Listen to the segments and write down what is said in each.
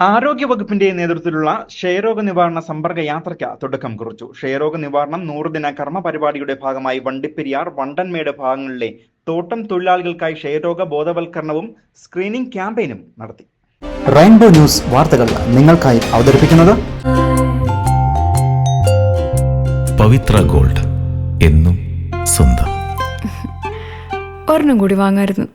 ആരോഗ്യവകുപ്പിന്റെ നേതൃത്വത്തിലുള്ള ക്ഷയരോഗ നിവാരണ സമ്പർക്ക യാത്രയ്ക്ക് തുടക്കം കുറിച്ചു. ക്ഷയരോഗ നിവാരണം നൂറുദിന കർമ്മ പരിപാടിയുടെ ഭാഗമായി വണ്ടിപ്പെരിയാർ വണ്ടൻമേട് ഭാഗങ്ങളിലെ തോട്ടം തൊഴിലാളികൾക്കായി ക്ഷയരോഗ ബോധവൽക്കരണവും സ്ക്രീനിംഗ് ക്യാമ്പയിനും നടത്തി. റെയിൻബോ ന്യൂസ് വാർത്തകൾ നിങ്ങൾക്കായി അവതരിപ്പിക്കുന്നത് പവിത്ര ഗോൾഡ് എന്നും സ്വന്തം. ഒരെണ്ണം കൂടി വാങ്ങായിരുന്നു.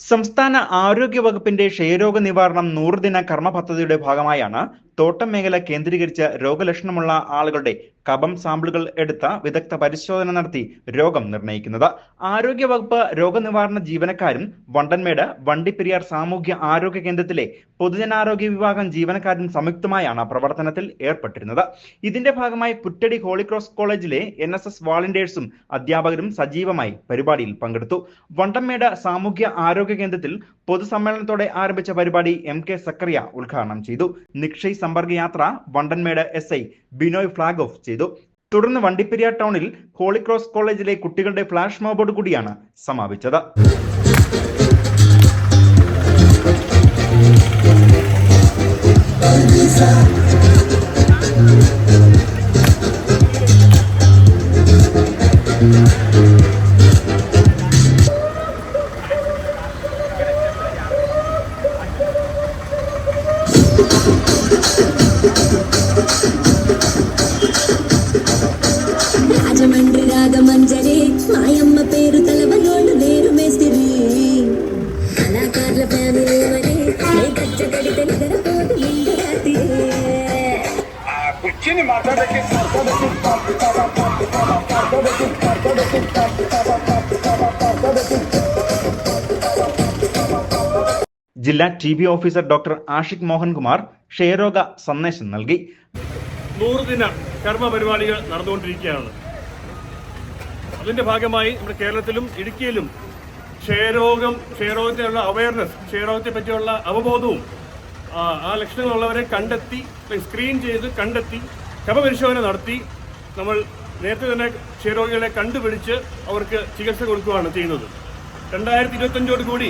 സംസ്ഥാന ആരോഗ്യ വകുപ്പിന്റെ ക്ഷയരോഗ നിവാരണം നൂറുദിന കർമ്മ പദ്ധതിയുടെ ഭാഗമായാണ് തോട്ടം മേഖല കേന്ദ്രീകരിച്ച രോഗലക്ഷണമുള്ള ആളുകളുടെ കബം സാമ്പിളുകൾ എടുത്ത വിദഗ്ധ പരിശോധന നടത്തി രോഗം നിർണയിക്കുന്നത്. ആരോഗ്യവകുപ്പ് രോഗനിവാരണ ജീവനക്കാരും വണ്ടൻമേട് വണ്ടിപ്പെരിയാർ സാമൂഹ്യ ആരോഗ്യ കേന്ദ്രത്തിലെ പൊതുജനാരോഗ്യ വിഭാഗം ജീവനക്കാരും സംയുക്തമായാണ് പ്രവർത്തനത്തിൽ ഏർപ്പെട്ടിരുന്നത്. ഇതിന്റെ ഭാഗമായി പുറ്റടി ഹോളിക്രോസ് കോളേജിലെ എൻ എസ് എസ് വാളണ്ടിയേഴ്സും അധ്യാപകരും സജീവമായി പരിപാടിയിൽ പങ്കെടുത്തു. വണ്ടൻമേട് സാമൂഹ്യ ആരോഗ്യ കേന്ദ്രത്തിൽ പൊതുസമ്മേളനത്തോടെ ആരംഭിച്ച പരിപാടി എം കെ സക്കറിയ ഉദ്ഘാടനം ചെയ്തു. നിക്ഷയ് സമ്പർക്ക യാത്ര Vandanmedu S I Binoy flag off ചെയ്തു. തുടർന്ന് വണ്ടിപ്പെരിയാർ ടൗണിൽ ഹോളിക്രോസ് കോളേജിലെ കുട്ടികളുടെ ഫ്ലാഷ് മോബോട് കൂടിയാണ് സമാപിച്ചത്. రాజమండ్రి రాగమంజరి మాయమ్మ పేరు తలవనోళ్ళు నేరు మేస్తిరి. కళాకారుల ఫ్యామిలీ మరి గచ్చ కడితే నిద్రపోదు నిండు రాత్రి మాట్లాడకి ജില്ലാ T B officer doctor Ashik Mohankumar ക്ഷയരോഗ സന്ദേശം നൽകി. നൂറുദിന കർമ്മ പരിപാടികൾ നടന്നുകൊണ്ടിരിക്കുകയാണ്. അതിന്റെ ഭാഗമായി നമ്മുടെ കേരളത്തിലും ഇടുക്കിയിലും ക്ഷയരോഗം ക്ഷയരോഗത്തിനുള്ള അവയർനെസ് ക്ഷയരോഗത്തെ പറ്റിയുള്ള അവബോധവും ആ, ലക്ഷണങ്ങളുള്ളവരെ കണ്ടെത്തി സ്ക്രീൻ ചെയ്ത് കണ്ടെത്തി കഫപരിശോധന നടത്തി നമ്മൾ നേരത്തെ തന്നെ ക്ഷയരോഗികളെ കണ്ടുപിടിച്ച് അവർക്ക് ചികിത്സ കൊടുക്കുകയാണ് ചെയ്യുന്നത്. രണ്ടായിരത്തി ഇരുപത്തഞ്ചോട് കൂടി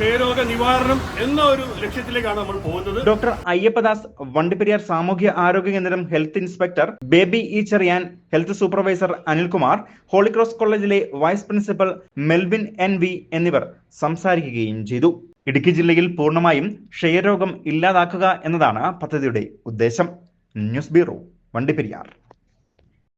ക്ഷയരോഗ നിവാരണം എന്ന ഒരു ലക്ഷ്യത്തിലേക്കാണ് നമ്മൾ പോകുന്നത്. ഡോക്ടർ അയ്യപ്പദാസ് വണ്ടിപ്പെരിയാർ സാമൂഹ്യ ആരോഗ്യ കേന്ദ്രം health inspector Baby ഈച്ചറിയാൻ Cherian health supervisor Anilkumar Holy Cross കോളേജിലെ vice principal Melvin N V എന്നിവർ സംസാരിക്കുകയും ചെയ്തു. ഇടുക്കി ജില്ലയിൽ പൂർണമായും ക്ഷയരോഗം ഇല്ലാതാക്കുക എന്നതാണ് പദ്ധതിയുടെ ഉദ്ദേശം. News bureau Vandiperiyar.